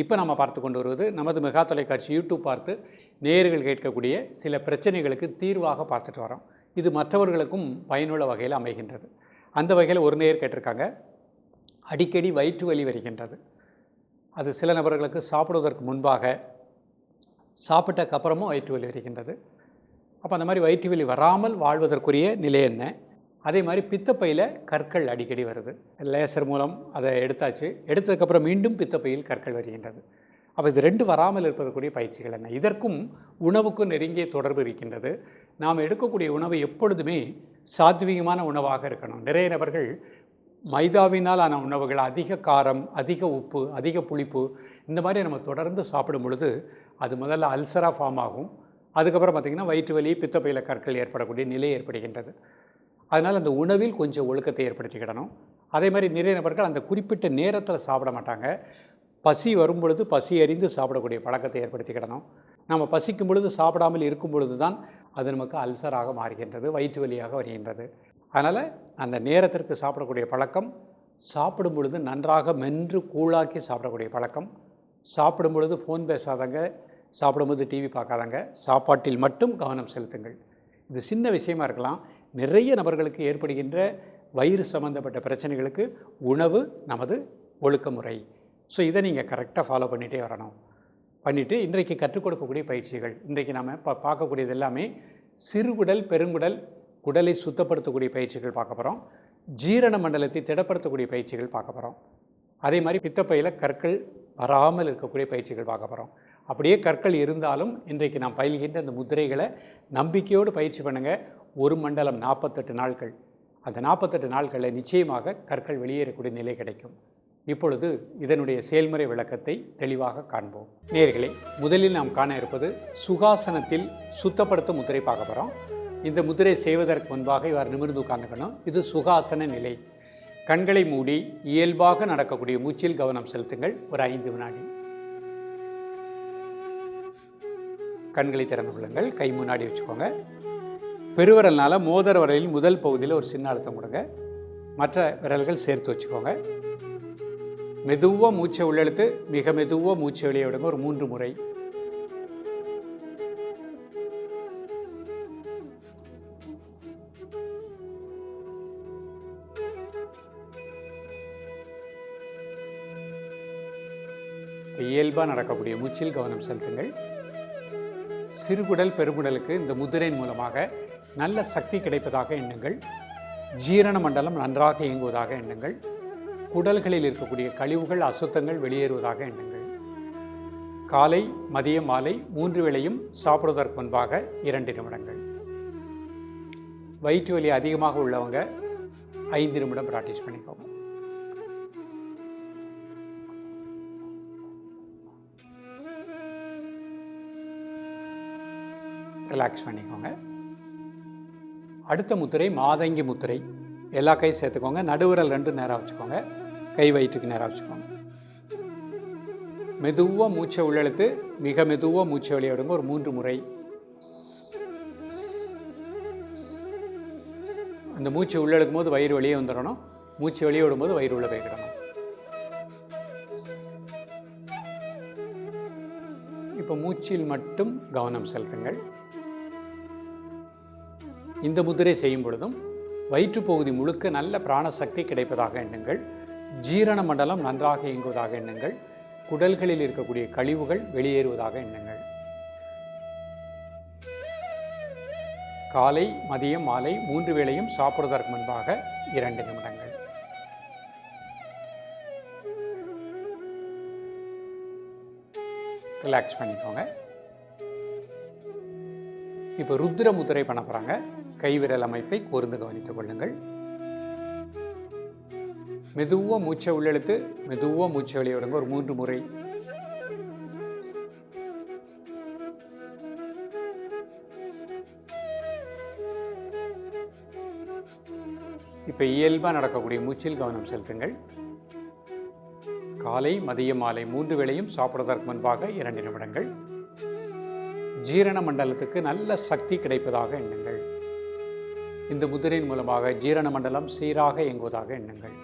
இப்போ நம்ம பார்த்து கொண்டு வருவது நமது மெகா தொலைக்காட்சி யூடியூப் பார்த்து நேயர்கள் கேட்கக்கூடிய சில பிரச்சனைகளுக்கு தீர்வாக பார்த்துட்டு வரோம். இது மற்றவர்களுக்கும் பயனுள்ள வகையில் அமைகின்றது. அந்த வகையில் ஒரு நேர் கேட்டிருக்காங்க. அடிக்கடி வயிற்று வலி வருகின்றது. அது சில நபர்களுக்கு சாப்பிடுவதற்கு முன்பாக சாப்பிட்டக்கு அப்புறமும் வயிற்று வலி வருகின்றது. அப்போ அந்த மாதிரி வயிற்று வலி வராமல் வாழ்வதற்குரிய நிலை என்ன? அதே மாதிரி பித்தப்பையில் கற்கள் அடிக்கடி வருது. லேசர் மூலம் அதை எடுத்தாச்சு. எடுத்ததுக்கப்புறம் மீண்டும் பித்தப்பையில் கற்கள் வருகின்றது. அப்போ இது ரெண்டு வராமல் இருப்பதற்குரிய பயிற்சிகள் என்ன? இதற்கும் உணவுக்கும் நெருங்கிய தொடர்பு இருக்கின்றது. நாம் எடுக்கக்கூடிய உணவு எப்பொழுதுமே சாத்வீகமான உணவாக இருக்கணும். நிறைய நபர்கள் மைதாவினால் ஆன உணவுகள் அதிக காரம் அதிக உப்பு அதிக புளிப்பு இந்த மாதிரி நம்ம தொடர்ந்து சாப்பிடும் பொழுது அது முதல்ல அல்சராக ஃபார்ம் ஆகும். அதுக்கப்புறம் பார்த்திங்கன்னா வயிற்று வலி பித்தப்பையில் கற்கள் ஏற்படக்கூடிய நிலை ஏற்படுகின்றது. அதனால் அந்த உணவில் கொஞ்சம் ஒழுக்கத்தை ஏற்படுத்திக்கிடணும் அதே மாதிரி நிறைய நபர்கள் அந்த குறிப்பிட்ட நேரத்தில் சாப்பிட மாட்டாங்க. பசி வரும் பொழுது பசி அறிந்து சாப்பிடக்கூடிய பழக்கத்தை ஏற்படுத்திக்கிடணும் நம்ம பசிக்கும் பொழுது சாப்பிடாமல் இருக்கும் பொழுது தான் அது நமக்கு அல்சராக மாறுகின்றது வயிற்று வலியாக வருகின்றது. அதனால் அந்த நேரத்திற்கு சாப்பிடக்கூடிய பழக்கம் சாப்பிடும் பொழுது நன்றாக மென்று கூழாக்கி சாப்பிடக்கூடிய பழக்கம் சாப்பிடும் பொழுது ஃபோன் பேசாதங்க சாப்பிடும்போது டிவி பார்க்காதங்க சாப்பாட்டில் மட்டும் கவனம் செலுத்துங்கள். இது சின்ன விஷயமா இருக்கலாம். நிறைய நபர்களுக்கு ஏற்படுகின்ற வயிறு சம்மந்தப்பட்ட பிரச்சனைகளுக்கு உணவு நமது ஒழுக்க முறை ஸோ இதை நீங்கள் கரெக்டாக ஃபாலோ பண்ணிகிட்டே வரணும். பண்ணிவிட்டு இன்றைக்கு கற்றுக் கொடுக்கக்கூடிய பயிற்சிகள் இன்றைக்கு நாம் இப்போ பார்க்கக்கூடியது எல்லாமே சிறுகுடல் பெருங்குடல் குடலை சுத்தப்படுத்தக்கூடிய பயிற்சிகள் பார்க்க போகிறோம் ஜீரண மண்டலத்தை திடப்படுத்தக்கூடிய பயிற்சிகள் பார்க்க போகிறோம் அதே மாதிரி பித்தப்பையில் கற்கள் வராமல் இருக்கக்கூடிய பயிற்சிகள் பார்க்க போகிறோம் அப்படியே கற்கள் இருந்தாலும் இன்றைக்கு நாம் பயில்கின்ற அந்த முதிரைகளை நம்பிக்கையோடு பயிற்சி பண்ணுங்கள் ஒரு மண்டலம் நாற்பத்தெட்டு நாட்கள் அந்த நாற்பத்தெட்டு நாட்களில் நிச்சயமாக கற்கள் வெளியேறக்கூடிய நிலை கிடைக்கும். இப்பொழுது இதனுடைய செயல்முறை விளக்கத்தை தெளிவாக காண்போம். நேர்களே முதலில் நாம் காண இருப்பது சுகாசனத்தில் சுத்தப்படுத்தும் முத்திரை பார்க்க போகிறோம் இந்த முத்திரை செய்வதற்கு முன்பாக இவர் நிமிர்ந்து உட்கார்ந்துக்கணும். இது சுகாசன நிலை. கண்களை மூடி இயல்பாக நடக்கக்கூடிய மூச்சில் கவனம் செலுத்துங்கள். ஒரு ஐந்து வினாடி. கண்களை திறந்து கொள்ளுங்கள். கை முன்னாடி வச்சுக்கோங்க. பெருவிரல்னால மோதிர விரலில் முதல் பகுதியில் ஒரு சின்ன அழுத்தம் கொடுங்க. மற்ற விரல்கள் சேர்த்து வச்சுக்கோங்க. மெதுவாக மூச்சை உள்ளெழுத்து மிக மெதுவாக மூச்சை வெளியே விடுங்க. ஒரு மூன்று முறை. இயல்பாக நடக்கக்கூடிய மூச்சில் கவனம் செலுத்துங்கள். சிறுகுடல் பெருங்குடலுக்கு இந்த முதிரையின் மூலமாக நல்ல சக்தி கிடைப்பதாக எண்ணுங்கள். ஜீரண மண்டலம் நன்றாக இயங்குவதாக எண்ணுங்கள். குடல்களில் இருக்கக்கூடிய கழிவுகள் அசுத்தங்கள் வெளியேறுவதாக எண்ணுங்கள். காலை மதியம் மாலை மூன்று வேளையும் சாப்பிடுவதற்கு முன்பாக இரண்டு நிமிடங்கள். வயிற்று வலி அதிகமாக உள்ளவங்க ஐந்து நிமிடம் ப்ராக்டிஸ் பண்ணிக்கோங்க. ரிலாக்ஸ் பண்ணிக்கோங்க. அடுத்த முத்திரை மாதங்கி முத்திரை எல்லா கை சேர்த்துக்கோங்க. நடுவிரல் ரெண்டு நேராக வச்சுக்கோங்க. கை வயிற்றுக்கு நேராக வச்சுக்கோங்க. மெதுவாக மூச்சை உள்ளெழுத்து மிக மெதுவாக மூச்சை வெளியிடுங்க ஒரு மூன்று முறை. அந்த மூச்சு உள்ளெழுக்கும் போது வயிறு வெளியே வந்துடணும். மூச்சு வெளியே விடும்போது வயிறு உள்ள போய்க்கிடணும் இப்போ மூச்சில் மட்டும் கவனம் செலுத்துங்கள். இந்த முதிரை செய்யும் பொழுதும் வயிற்றுப்பகுதி முழுக்க நல்ல பிராணசக்தி கிடைப்பதாக எண்ணுங்கள். ஜீரண மண்டலம் நன்றாக இயங்குவதாக எண்ணுங்கள். குடல்களில் இருக்கக்கூடிய கழிவுகள் வெளியேறுவதாக எண்ணுங்கள். காலை மதியம் மாலை மூன்று வேளையும் சாப்பிடுவதற்கு முன்பாக இரண்டு நிமிடங்கள். ரிலாக்ஸ் பண்ணிக்கோங்க. இப்போ ருத்ர முத்திரை பண்ண போகிறாங்க கைவிரல் அமைப்பை கூர்ந்து கவனித்துக் கொள்ளுங்கள். மெதுவாக மூச்சை உள்ளெழுத்து மெதுவாக மூச்சை வெளியே விடுங்க ஒரு மூன்று முறை. இப்போ இயல்பாக நடக்கக்கூடிய மூச்சில் கவனம் செலுத்துங்கள். காலை மதிய மாலை மூன்று வேளையும் சாப்பிடுவதற்கு முன்பாக இரண்டு நிமிடங்கள். ஜீரண மண்டலத்துக்கு நல்ல சக்தி கிடைப்பதாக எண்ணுங்கள். இந்த முதிரையின் மூலமாக ஜீரண மண்டலம் சீராக இயங்குவதாக எண்ணுங்கள்.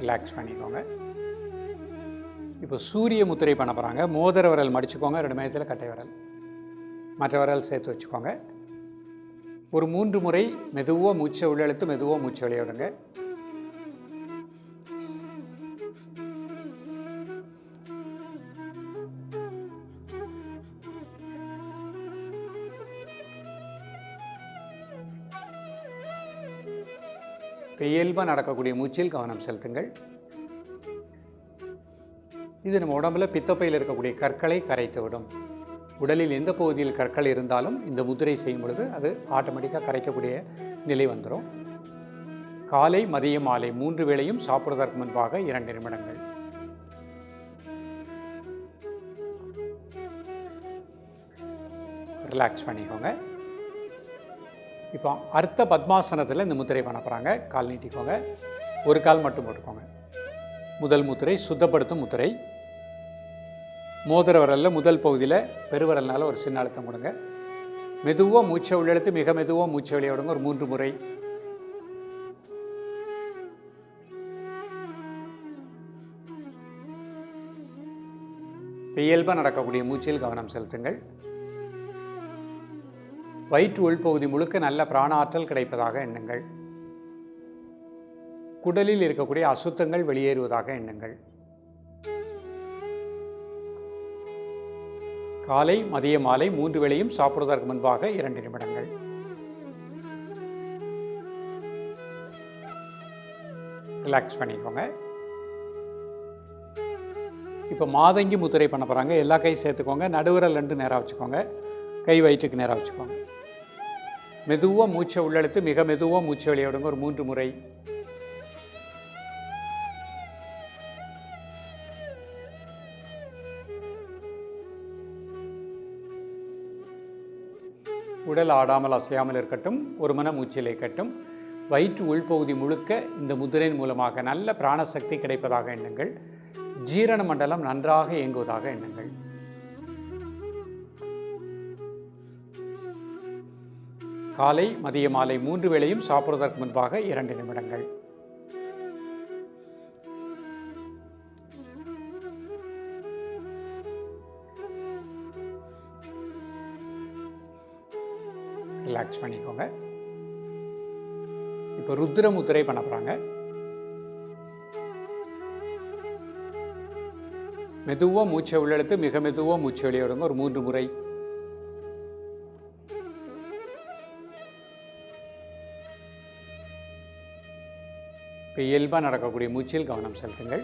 ரிலாக்ஸ் பண்ணிக்கோங்க. இப்போ சூரிய முத்திரை பண்ண போகிறாங்க மோதிர விரல் மடிச்சுக்கோங்க. ரெண்டு மையத்தில் கட்டை விரல். மற்ற விரல் சேர்த்து வச்சுக்கோங்க. ஒரு மூன்று முறை மெதுவாக மூச்சை உள்ளெழுத்து மெதுவாக மூச்சை விளையாடுங்க இயல்பாக நடக்கக்கூடிய மூச்சில் கவனம் செலுத்துங்கள். இது நம்ம உடம்புல பித்தப்பையில் இருக்கக்கூடிய கற்களை கரைத்து விடும். உடலில் எந்த பகுதியில் கற்கள் இருந்தாலும் இந்த முதிரை செய்யும் பொழுது அது ஆட்டோமேட்டிக்காக கரைக்கக்கூடிய நிலை வந்துடும் காலை மதியம் மாலை மூன்று வேளையும் சாப்பிடுவதற்கு முன்பாக இரண்டு நிமிடங்கள். ரிலாக்ஸ் பண்ணிக்கோங்க. இப்போ அர்த்த பத்மாசனத்தில் இந்த முத்திரை பண்ண போகிறாங்க கால் நீட்டிக்கோங்க. ஒரு கால் மட்டும் போட்டுக்கோங்க. முதல் முத்திரை சுத்தப்படுத்தும் முத்திரை. மோதிர விரலில் முதல் பகுதியில் பெருவரல்னால ஒரு சின்ன அழுத்தம் கொடுங்க. மெதுவாக மூச்சை உள்ளெழுத்து மிக மெதுவாக மூச்சை வெளியே விடுங்க. ஒரு மூன்று முறை. இயல்பாக நடக்கக்கூடிய மூச்சில் கவனம் செலுத்துங்கள். வயிற்று உள்பகுதி முழுக்க நல்ல பிராணாற்றல் கிடைப்பதாக எண்ணுங்கள். குடலில் இருக்கக்கூடிய அசுத்தங்கள் வெளியேறுவதாக எண்ணுங்கள். காலை மதிய மாலை மூன்று வேளையும் சாப்பிடுவதற்கு முன்பாக இரண்டு நிமிடங்கள். ரிலாக்ஸ் பண்ணிக்கோங்க. இப்போ மாதங்கி முத்திரை பண்ண போகிறாங்க எல்லா கை சேர்த்துக்கோங்க. நடுவிரல் ரெண்டு நேராக வச்சுக்கோங்க. கை வயிற்றுக்கு நேராக வச்சுக்கோங்க. மெதுவாக மூச்சை உள்ளெழுத்து மிக மெதுவாக மூச்சை வெளியிடுங்க ஒரு மூன்று முறை. உடல் ஆடாமல் அசையாமல் இருக்கட்டும் ஒரு மன மூச்சிலே கட்டும் வயிற்று உள்பகுதி முழுக்க இந்த முதிரையின் மூலமாக நல்ல பிராணசக்தி கிடைப்பதாக எண்ணுங்கள். ஜீரண மண்டலம் நன்றாக இயங்குவதாக எண்ணுங்கள். காலை மதிய மாலை மூன்று வேளையும் சாப்பிடுவதற்கு முன்பாக இரண்டு நிமிடங்கள். ரிலாக்ஸ் பண்ணிக்கோங்க. இப்போ ருத்ர முத்திரை பண்ண போகிறாங்க மெதுவாக மூச்சை உள்ளெடுத்து மிக மெதுவாக மூச்சை வெளியிடுங்க. ஒரு மூன்று முறை. இப்போ இயல்பாக நடக்கக்கூடிய மூச்சில் கவனம் செலுத்துங்கள்.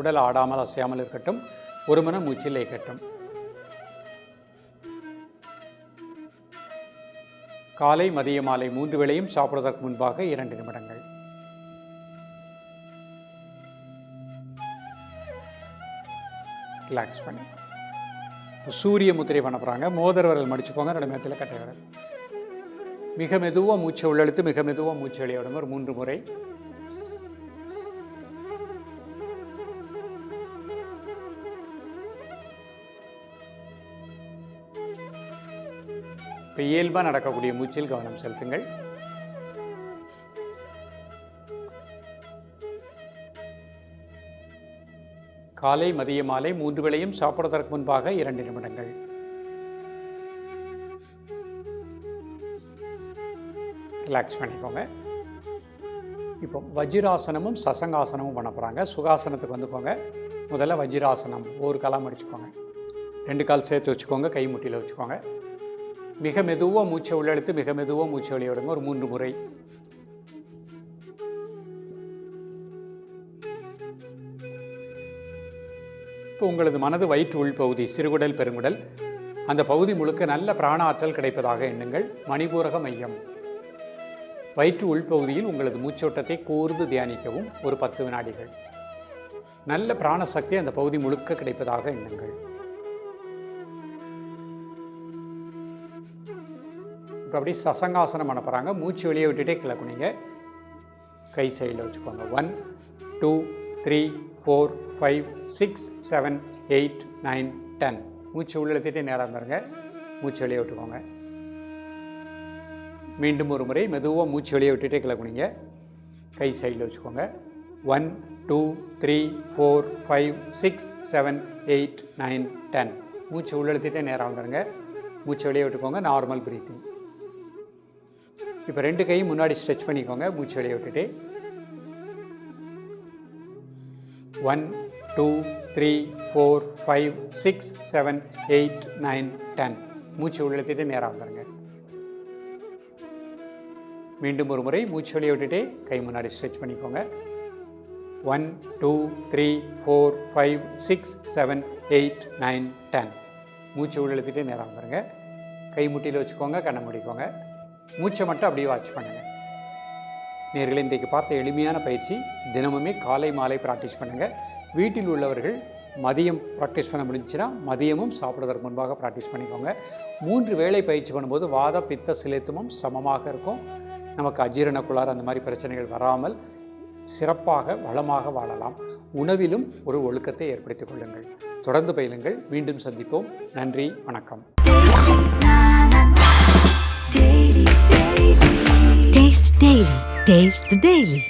உடல் ஆடாமல் அசையாமல் இருக்கட்டும். ஒரு மன மூச்சில் இயக்கட்டும். காலை மதிய மாலை மூன்று வேளையும் சாப்பிடுவதற்கு முன்பாக இரண்டு நிமிடங்கள். ரிலாக்ஸ் பண்ணி. சூரிய முத்திரை பண்ண போகிறாங்க மோதர்வர்கள் விரல் மடிச்சுக்கோங்க. ரெண்டு நேரத்தில் கட்டை விரல். மிக மெதுவாக மூச்சை உள்ளெழுத்து மிக மெதுவாக மூச்சு வெளியிடணும் ஒரு மூன்று முறை. இப்போ இயல்பாக நடக்கக்கூடிய மூச்சில் கவனம் செலுத்துங்கள். காலை மதிய மாலை மூன்று வேளையும் சாப்பிடுவதற்கு முன்பாக இரண்டு நிமிடங்கள். ரிலாக்ஸ் பண்ணிக்கோங்க. இப்போ வஜ்ராசனமும் சசங்காசனமும் பண்ண போகிறாங்க சுகாசனத்துக்கு வந்துக்கோங்க. முதல்ல வஜ்ராசனம் ஒரு காலம் அடிச்சுக்கோங்க ரெண்டு கால் சேர்த்து வச்சுக்கோங்க கை முட்டியில் வச்சுக்கோங்க. மிக மெதுவாக மூச்சை உள்ளெடுத்து மிக மெதுவாக மூச்சை வெளியே விடுங்க. ஒரு மூன்று முறை. இப்போ உங்களது மனது வயிற்று உள்பகுதி சிறுகுடல் பெருங்குடல் அந்த பகுதி முழுக்க நல்ல பிராண ஆற்றல் கிடைப்பதாக எண்ணுங்கள். மணிபூரக மையம். வயிற்று உள்பகுதியில் உங்களது மூச்சோட்டத்தை கூர்ந்து தியானிக்கவும் ஒரு பத்து வினாடிகள். நல்ல பிராணசக்தி அந்த பகுதி முழுக்க கிடைப்பதாக எண்ணுங்கள். இப்போ அப்படியே சசங்காசனம் பண்ண போகிறாங்க மூச்சு வெளியே விட்டுட்டே கீழே கை சைடில் வச்சுக்கோங்க. One two three four five six seven eight nine ten மூச்சு உள்ளே நேராக நேரம் இருந்துருங்க. மூச்சு வெளியே விட்டுக்கோங்க. மீண்டும் ஒரு முறை மெதுவாக மூச்சு வெளியே விட்டுட்டே கீழே கை சைடில் வச்சுக்கோங்க. One two three four five six seven eight nine ten மூச்சு உள்ளெழுத்திட்டே நேரம் வந்துடுங்க மூச்சு வெளியே விட்டுக்கோங்க. நார்மல் பிரீத்திங் இப்போ ரெண்டு கையும் முன்னாடி ஸ்ட்ரெச் பண்ணிக்கோங்க. மூச்சு வெளியே விட்டுட்டு. One two three four five six seven eight nine ten மூச்சு உள்ளெழுத்திட்டு நேரம் வந்துடுங்க மீண்டும் ஒரு முறை மூச்சு வெளியே விட்டுட்டே கை முன்னாடி ஸ்ட்ரெச் பண்ணிக்கோங்க. One two three four five six seven eight nine ten மூச்சு உள்ளெழுத்திட்டே நேரம் பாருங்க. கை முட்டியில் வச்சுக்கோங்க கண்ணை மூடிக்கோங்க. மூச்சை மட்டும் அப்படியே வாட்ச் பண்ணுங்கள் நேர்களை இன்றைக்கு பார்த்த எளிமையான பயிற்சி தினமுமே காலை மாலை ப்ராக்டிஸ் பண்ணுங்கள் வீட்டில் உள்ளவர்கள் மதியம் ப்ராக்டிஸ் பண்ண முடிஞ்சுன்னா மதியமும் சாப்பிடுவதற்கு முன்பாக ப்ராக்டிஸ் பண்ணிக்கோங்க. மூன்று வேளை பயிற்சி பண்ணும்போது வாத பித்த சிலேத்துமும் சமமாக இருக்கும். நமக்கு அஜீரண குளாறு அந்த மாதிரி பிரச்சனைகள் வராமல் சிறப்பாக வளமாக வாழலாம். உணவிலும் ஒரு ஒழுக்கத்தை ஏற்படுத்திக் கொள்ளுங்கள். தொடர்ந்து பயிலுங்கள். மீண்டும் சந்திப்போம். நன்றி. வணக்கம். Taste Daily. Taste the Daily.